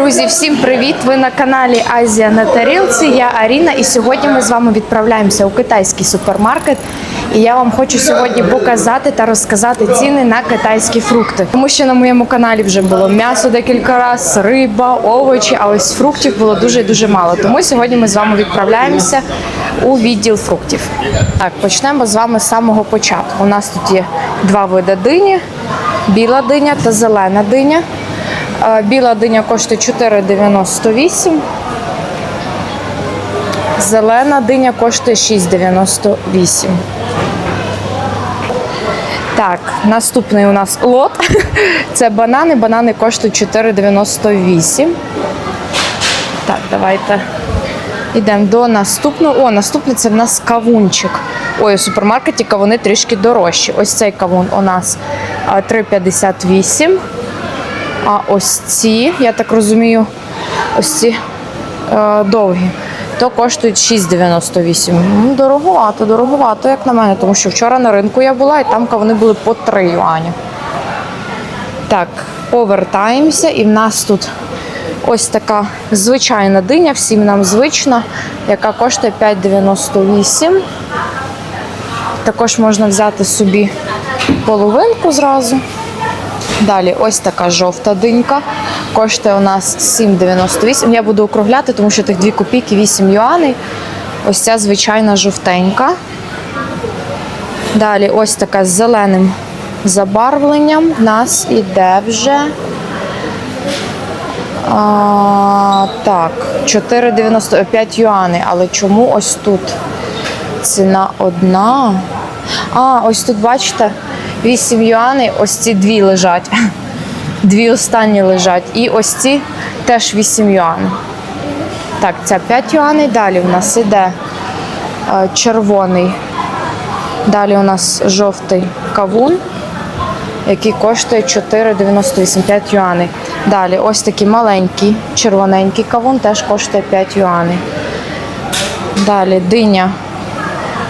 Друзі, всім привіт! Ви на каналі Азія на тарілці. Я Аріна, і сьогодні ми з вами відправляємося у китайський супермаркет. І я вам хочу сьогодні показати та розказати ціни на китайські фрукти. Тому що на моєму каналі вже було м'ясо декілька разів, риба, овочі, а ось фруктів було дуже дуже мало. Тому сьогодні ми з вами відправляємося у відділ фруктів. Так, почнемо з вами з самого початку. У нас тут є два види дині: біла диня та зелена диня. Біла диня коштує 4,98. Зелена диня коштує 6,98. Так, наступний у нас лот. Це банани. Банани коштують 4,98. Так, давайте йдемо до наступного. О, наступний це в нас кавунчик. Ой, у супермаркеті кавуни трішки дорожчі. Ось цей кавун у нас 3,58. А ось ці, я так розумію, ось ці е, довгі, то коштують 6,98. М, Дороговато, дороговато, як на мене, тому що вчора на ринку я була і там вони були по 3 юані. Так, повертаємося, і в нас тут ось така звичайна диня, всім нам звична, яка коштує 5,98. Також можна взяти собі половинку зразу. Далі ось така жовта динька. Коштує у нас 7,98. Я буду округляти, тому що тих 2 копійки 8 юаней. Ось ця звичайна жовтенька. Далі ось така з зеленим забарвленням. В нас іде вже. А, так, 4,95 юаней. Але чому ось тут ціна одна? А, ось тут бачите, 8 юаней, ось ці дві лежать. Дві останні лежать. І ось ці теж 8 юаней. Так, це 5 юаней. Далі у нас іде е, червоний. Далі у нас жовтий кавун, який коштує 4,98 5 юаней. Далі ось такий маленький червоненький кавун, теж коштує 5 юаней. Далі диня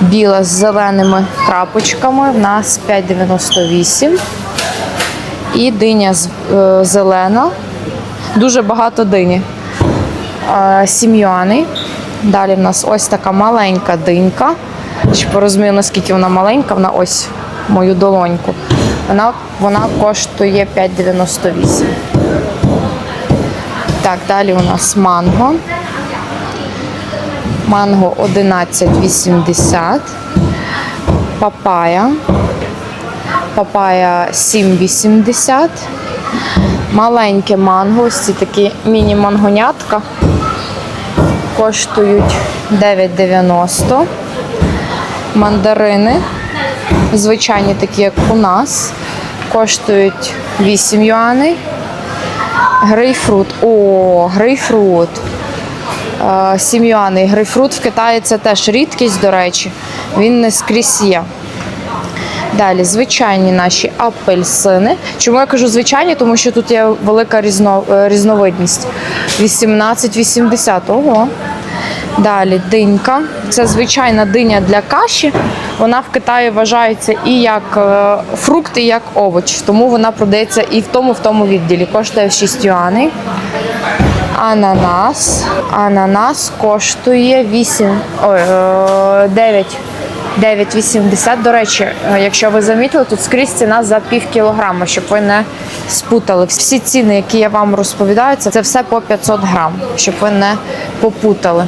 біла з зеленими крапочками. В нас 5,98. І диня е, зелена. Дуже багато дині. Е, 7 юаней. Далі в нас ось така маленька динька. Щоб ви розуміли, наскільки вона маленька, вона ось мою долоньку. Вона, вона коштує 5,98. Так, далі у нас манго. Манго 11,80. Папая. Папая 7,80. Маленьке манго, ось ці такі міні-мангонятка. Коштують 9,90. Мандарини. Звичайні такі, як у нас. Коштують 8 юаней. Грейпфрут. О, грейпфрут. Е, 7 юаней. Грейпфрут в Китаї це теж рідкість, до речі. Він не скрізь є. Далі звичайні наші апельсини. Чому я кажу звичайні? Тому що тут є велика різно, е, різновидність. 18,80. Ого. Далі динька. Це звичайна диня для каші. Вона в Китаї вважається і як е, фрукт, і як овоч. Тому вона продається і в тому, в тому відділі. Коштує 6 юаней. Ананас. Ананас коштує 8, ой, е, 9. 9,80. До речі, е, якщо ви замітили, тут скрізь ціна за пів кілограма, щоб ви не спутали. Всі ціни, які я вам розповідаю, це все по 500 грам, щоб ви не попутали.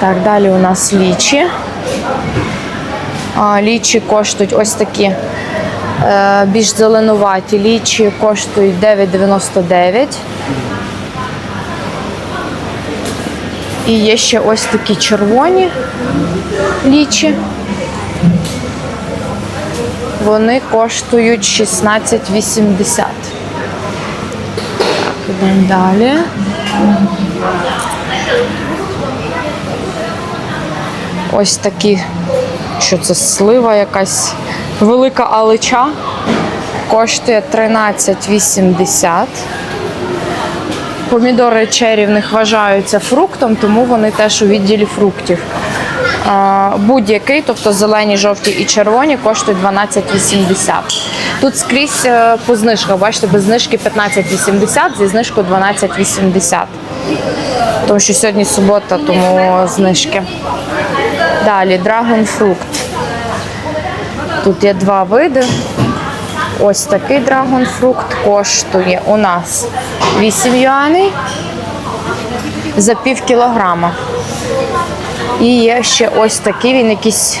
Так, далі у нас лічі. Лічі коштують ось такі е, більш зеленуваті. Лічі коштують 9,99. І є ще ось такі червоні лічі. Вони коштують 16,80. Так, ідемо далі. Ось такі, що це слива якась велика алича. Коштує 13,80. Помідори чері в них вважаються фруктом, тому вони теж у відділі фруктів. Будь-який, тобто зелені, жовті і червоні, коштують 12,80. Тут скрізь е, по знижках, бачите, без знижки 15,80, зі знижкою 12,80. Тому що сьогодні субота, тому знижки. Далі Fruit. Тут є два види. Ось такий драгонфрукт коштує у нас 8 юаней за пів кілограма. І є ще ось такий, він якийсь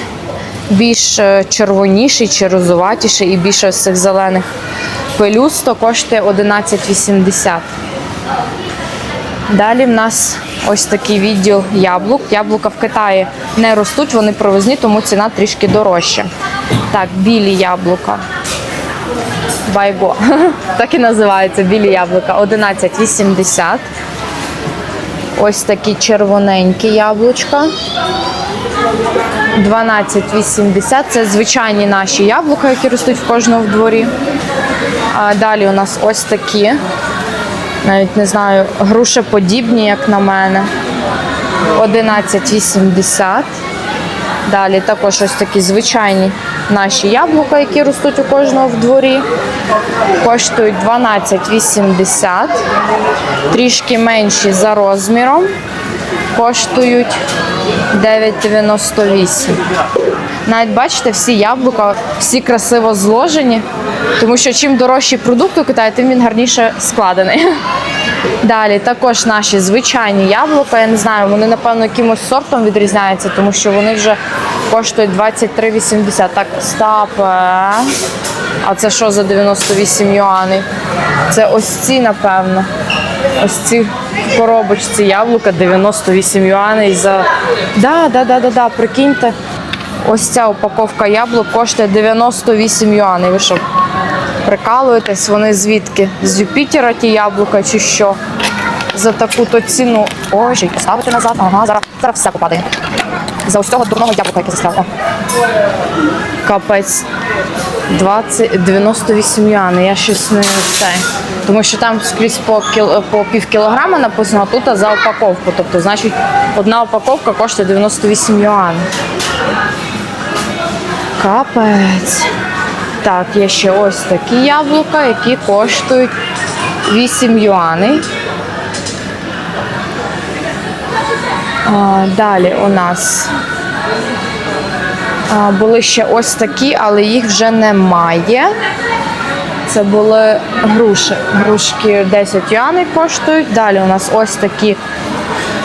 більш е, червоніший чи розуватіший і більше з цих зелених пелюсток коштує 11,80. Далі в нас ось такий відділ яблук. Яблука в Китаї не ростуть, вони провозні, тому ціна трішки дорожча. Так, білі яблука. Байго. Так і називається білі яблука. 11,80. Ось такі червоненькі яблучка. 12,80. Це звичайні наші яблука, які ростуть в кожного в дворі. А далі у нас ось такі. Навіть не знаю, грушеподібні, як на мене. 11,80. Далі також ось такі звичайні наші яблука, які ростуть у кожного в дворі. Коштують 12,80. Трішки менші за розміром. Коштують 9,98. Навіть бачите, всі яблука, всі красиво зложені, тому що чим дорожчий продукт у Китаї, тим він гарніше складений. Далі також наші звичайні яблука. Я не знаю, вони напевно якимось сортом відрізняються, тому що вони вже коштують 23,80. Так, стоп. е. А це що за 98 юаней? Це ось ці, напевно. Ось ці в коробочці яблука 98 юаней за. Да, да, да, да, да, прикиньте. Ось ця упаковка яблук коштує 98 юаней. Ви що, прикалуєтесь? Вони звідки? З Юпітера ті яблука чи що? За таку-то ціну. Ой, поставити назад. Ага, зараз, зараз все попадає. За ось цього дурного яблука, яке застряло. Капець. 20, 98 юаней. Я щось не це. Тому що там скрізь по, кіл, по пів кілограма написано, а тут за упаковку. Тобто, значить, одна упаковка коштує 98 юаней. Капець. Так, є ще ось такі яблука, які коштують 8 юаней. А, далі у нас а, були ще ось такі, але їх вже немає. Це були груші. Грушки 10 юаней коштують. Далі у нас ось такі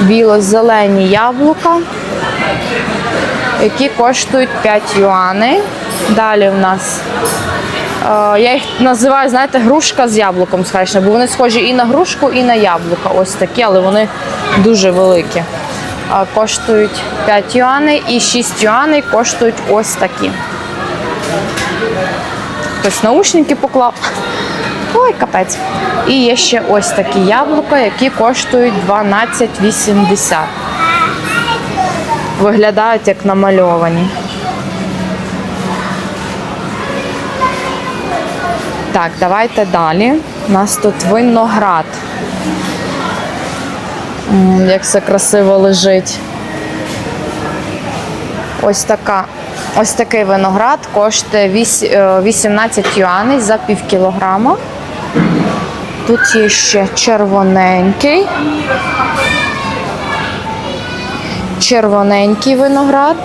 біло-зелені яблука які коштують 5 юаней. Далі в нас е, я їх називаю, знаєте, грушка з яблуком схрещена, бо вони схожі і на грушку, і на яблука. Ось такі, але вони дуже великі. Коштують 5 юаней і 6 юаней коштують ось такі. Хтось наушники поклав. Ой, капець. І є ще ось такі яблука, які коштують 12,80 виглядають як намальовані. Так, давайте далі. У нас тут виноград. Як все красиво лежить. Ось така. Ось такий виноград коштує е, 18 юаней за пів кілограма. Тут є ще червоненький. червоненький виноград.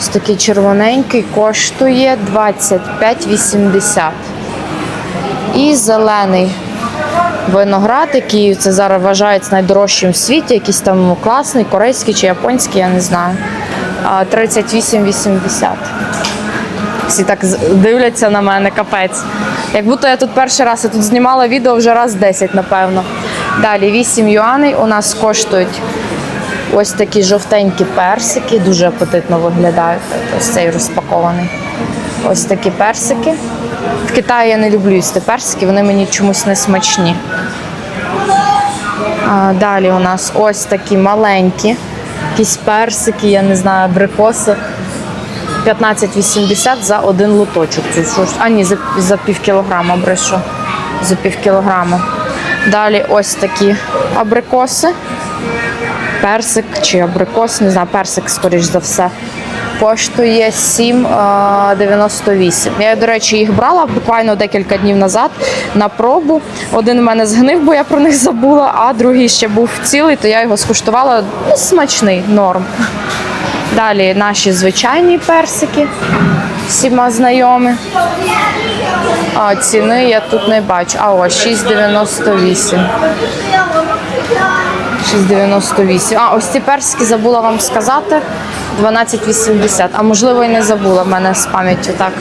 Ось такий червоненький коштує 25,80. І зелений виноград, який це зараз вважається найдорожчим в світі, якийсь там класний, корейський чи японський, я не знаю. 38,80. Всі так дивляться на мене, капець. Як будто я тут перший раз, я тут знімала відео вже раз 10, напевно. Далі 8 юаней у нас коштують ось такі жовтенькі персики, дуже апетитно виглядають. Ось цей розпакований. Ось такі персики. В Китаї я не люблю їсти персики, вони мені чомусь не смачні. А, далі у нас ось такі маленькі, якісь персики, я не знаю, абрикоси. 15,80 за один лоточок. А ні, за, за пів кілограма брешу. За пів кілограма. Далі ось такі абрикоси. Персик чи абрикос, не знаю, персик, скоріш за все. Коштує 7,98. Я, до речі, їх брала буквально декілька днів назад на пробу. Один в мене згнив, бо я про них забула, а другий ще був цілий, то я його скуштувала. Ну, смачний, норм. Далі наші звичайні персики, всіма знайомі. А ціни я тут не бачу. А ось 6,98. 6,98. А, ось ці персики забула вам сказати. 12,80. А можливо і не забула в мене з пам'яттю так.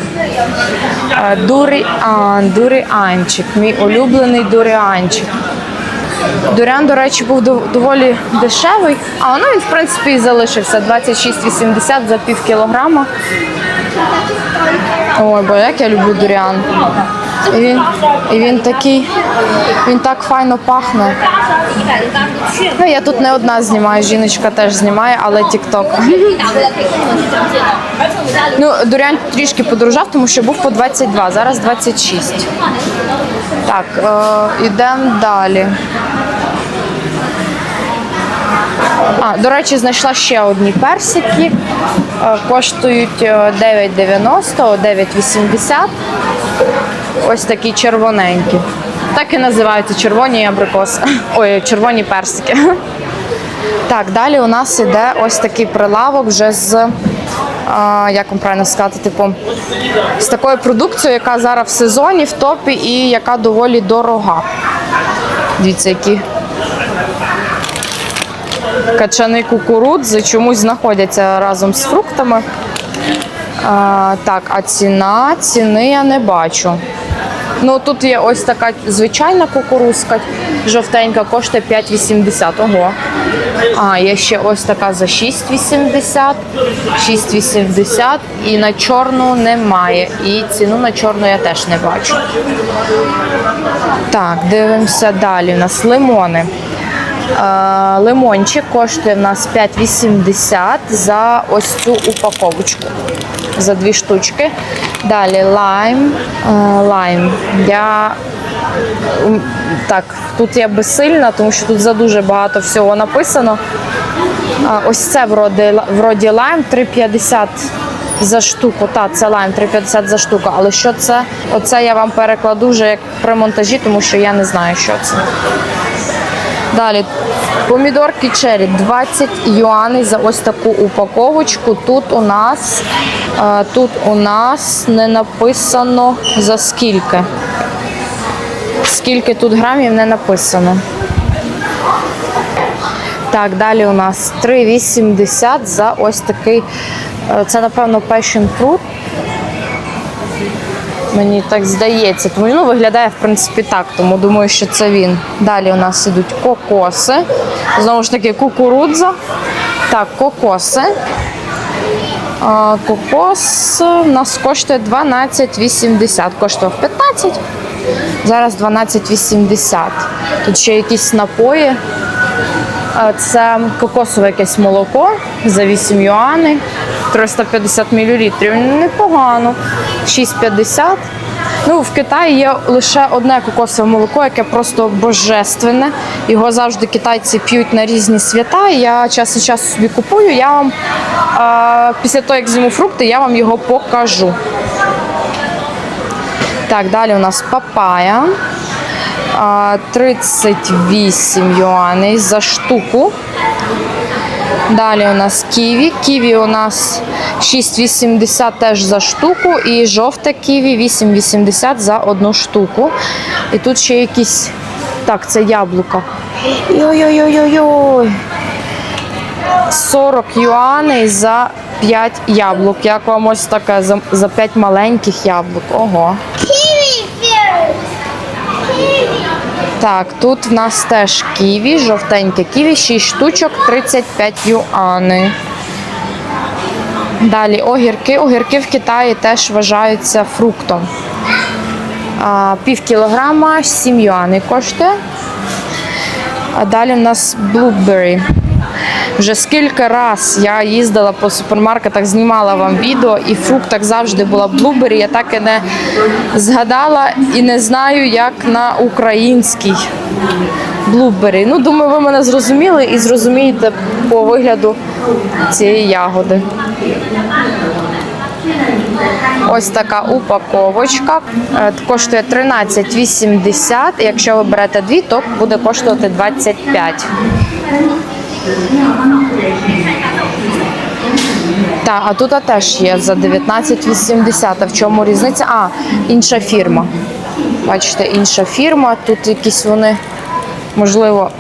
Е, Дуріан, дуріанчик. Мій улюблений дуріанчик. Дуріан, до речі, був доволі дешевий, а ну він, в принципі, і залишився 26,80 за пів кілограма. Ой, бо як я люблю дуріан. І він і він такий, він так файно пахне. Ну, Я тут не одна знімаю, жіночка теж знімає, але тік-ток. Ну, Дурян трішки подорожав, тому що був по 22, зараз 26. Так, е, йдемо далі. А, До речі, знайшла ще одні персики. Е, коштують е, 9,90, 9,80. Ось такі червоненькі. Так і називаються червоні абрикоси. Ой, червоні персики. Так, далі у нас іде ось такий прилавок вже з, як вам правильно сказати, типу, з такою продукцією, яка зараз в сезоні, в топі і яка доволі дорога. Дивіться, які качани кукурудзи чомусь знаходяться разом з фруктами. А, так, а ціна, ціни я не бачу. Ну тут є ось така звичайна кукурузка, жовтенька, коштує 5,80. Ого. А, є ще ось така за 6,80, 6,80 і на чорну немає. І ціну на чорну я теж не бачу. Так, дивимося далі. У нас лимони. Лимончик коштує в нас 5,80 за ось цю упаковочку. За дві штучки. Далі лайм. Лайм. Я так, тут я безсильна, тому що тут за дуже багато всього написано. Ось це вроді лайм 3,50 за штуку. Та, це лайм 3,50 за штуку. Але що це? Оце я вам перекладу вже як при монтажі, тому що я не знаю, що це. Далі помідорки черрі 20 юаней за ось таку упаковочку. Тут у нас е, тут у нас не написано за скільки. Скільки тут грамів не написано. Так, далі у нас 3,80 за ось такий. е, Це, напевно, passion fruit. Мені так здається. Тому ну, виглядає, в принципі, так, тому думаю, що це він. Далі у нас ідуть кокоси. Знову ж таки, кукурудза. Так, кокоси. А, кокос у нас коштує 12,80. Коштував 15. Зараз 12,80. Тут ще якісь напої. Це кокосове якесь молоко за 8 юаней, 350 мл. Непогано. 6,50. Ну, в Китаї є лише одне кокосове молоко, яке просто божественне. Його завжди китайці п'ють на різні свята. Я час від часу собі купую. Я вам а, після того, як зніму фрукти, я вам його покажу. Так, далі у нас папая. 38 юаней за штуку. Далі у нас ківі. Ківі у нас 6,80 теж за штуку. І жовте ківі 8,80 за одну штуку. І тут ще якісь. Так, це яблука. Йой-йой-йой-йой. 40 юаней за 5 яблук. Як вам ось таке за, за 5 маленьких яблук. Ого. Kiwi fruit. Так, тут в нас теж ківі, жовтеньке ківі, 6 штучок, 35 юани. Далі огірки. Огірки в Китаї теж вважаються фруктом. Пів кілограма 7 юаней коштує. А далі у нас blueberry. Вже скільки раз я їздила по супермаркетах, знімала вам відео, і фруктах завжди була блубері. Я так і не згадала і не знаю, як на українській блубері. Ну, думаю, ви мене зрозуміли і зрозумієте по вигляду цієї ягоди. Ось така упаковочка. Е, Коштує 13,80. Якщо ви берете дві, то буде коштувати 25. Так, а тут теж є за 19,80. А в чому різниця? А, інша фірма. Бачите, інша фірма. Тут якісь вони, можливо,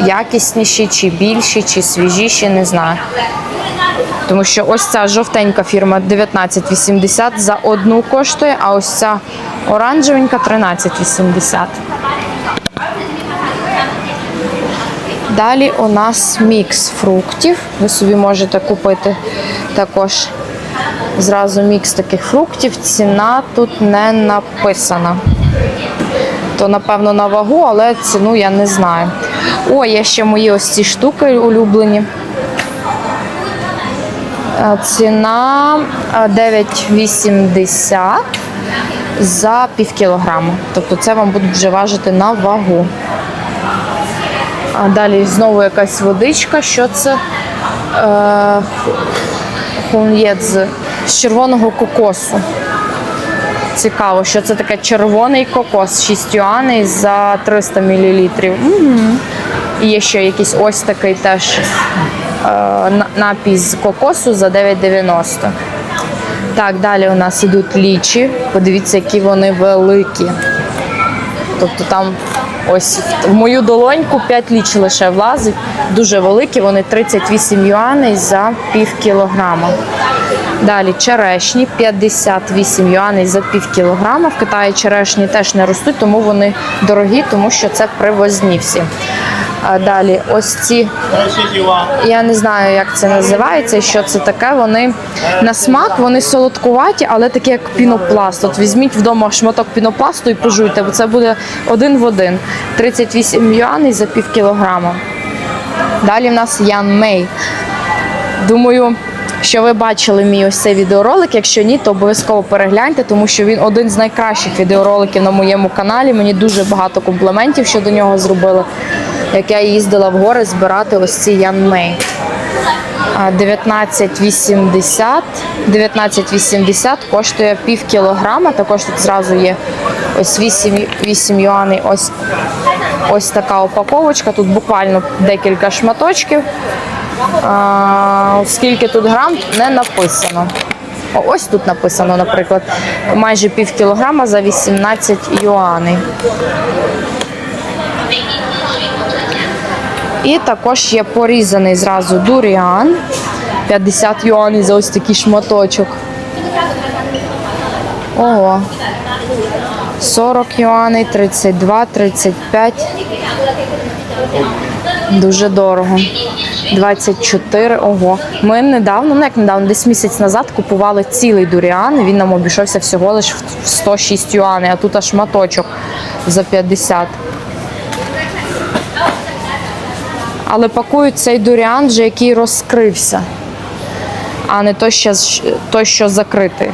якісніші, чи більші, чи свіжіші, не знаю. Тому що ось ця жовтенька фірма 19,80 за одну коштує, а ось ця оранжевенька 13,80. Далі у нас мікс фруктів. Ви собі можете купити також зразу мікс таких фруктів. Ціна тут не написана. То, напевно, на вагу, але ціну я не знаю. О, є ще мої ось ці штуки улюблені. Е, Ціна е, 9,80 за пів кілограму. Тобто це вам будуть вже важити на вагу. А далі знову якась водичка. Що це? Е, хун'єдз з червоного кокосу. Цікаво, що це таке червоний кокос, 6 юаней за 300 мл. І є ще якийсь ось такий теж е, напій з кокосу за 9,90. Так, далі у нас ідуть лічі. Подивіться, які вони великі. Тобто там ось в мою долоньку 5 ліч лише влазить. Дуже великі, вони 38 юаней за пів кілограма. Далі черешні 58 юаней за пів кілограма. В Китаї черешні теж не ростуть, тому вони дорогі, тому що це привозні всі. А далі ось ці я не знаю, як це називається, що це таке. Вони на смак, вони солодкуваті, але такі як пінопласт. От візьміть вдома шматок пінопласту і пожуйте, бо це буде один в один. 38 юаней за пів кілограма. Далі в нас Ян Мей. Думаю, що ви бачили мій ось цей відеоролик. Якщо ні, то обов'язково перегляньте, тому що він один з найкращих відеороликів на моєму каналі. Мені дуже багато компліментів щодо нього зробили. Як я їздила в гори збирати ось ці Ян Мей. А, 19,80 19,80 коштує пів кілограма. Також тут зразу є ось 8, 8 юаней. Ось, ось така упаковочка. Тут буквально декілька шматочків. А, скільки тут грам, не написано. О, ось тут написано, наприклад, майже пів кілограма за 18 юаней. І також є порізаний зразу дуріан. 50 юаней за ось такий шматочок. Ого. 40 юаней, 32, 35. Дуже дорого. 24, ого. Ми недавно, ну як недавно, десь місяць назад купували цілий дуріан. Він нам обійшовся всього лише в 106 юаней, а тут аж шматочок за 50. Але пакують цей дуріан, вже який розкрився, а не той, що, той, що закритий.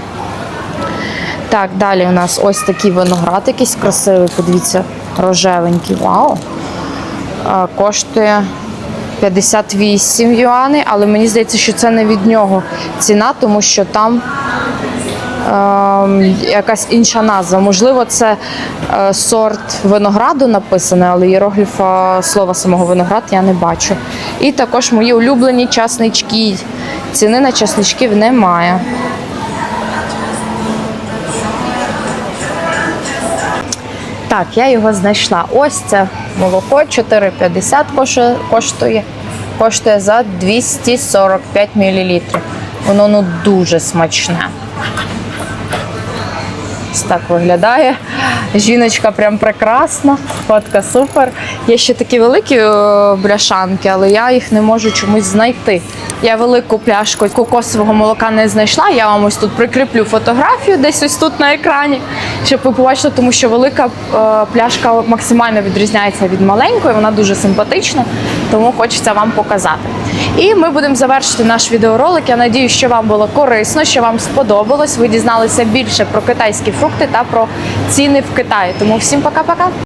Так, далі у нас ось такий виноград якийсь красивий, подивіться, рожевенький. Вау! Коштує 58 юаней, але мені здається, що це не від нього ціна, тому що там якась інша назва. Можливо, це е, сорт винограду написане, але іерогліфа слова самого виноград я не бачу. І також мої улюблені часнички. Ціни на часничків немає. Так, я його знайшла. Ось це молоко 4,50 коштує, коштує, коштує за 245 мл. Воно ну дуже смачне. Ось так виглядає. Жіночка прям прекрасна, фотка супер. Є ще такі великі е, бляшанки, але я їх не можу чомусь знайти. Я велику пляшку кокосового молока не знайшла. Я вам ось тут прикріплю фотографію десь ось тут на екрані, щоб ви побачили, тому що велика е, пляшка максимально відрізняється від маленької, вона дуже симпатична, тому хочеться вам показати. І ми будемо завершити наш відеоролик. Я надію, що вам було корисно, що вам сподобалось. Ви дізналися більше про китайські фрукти та про ціни в Китаї. Тому всім пока-пока.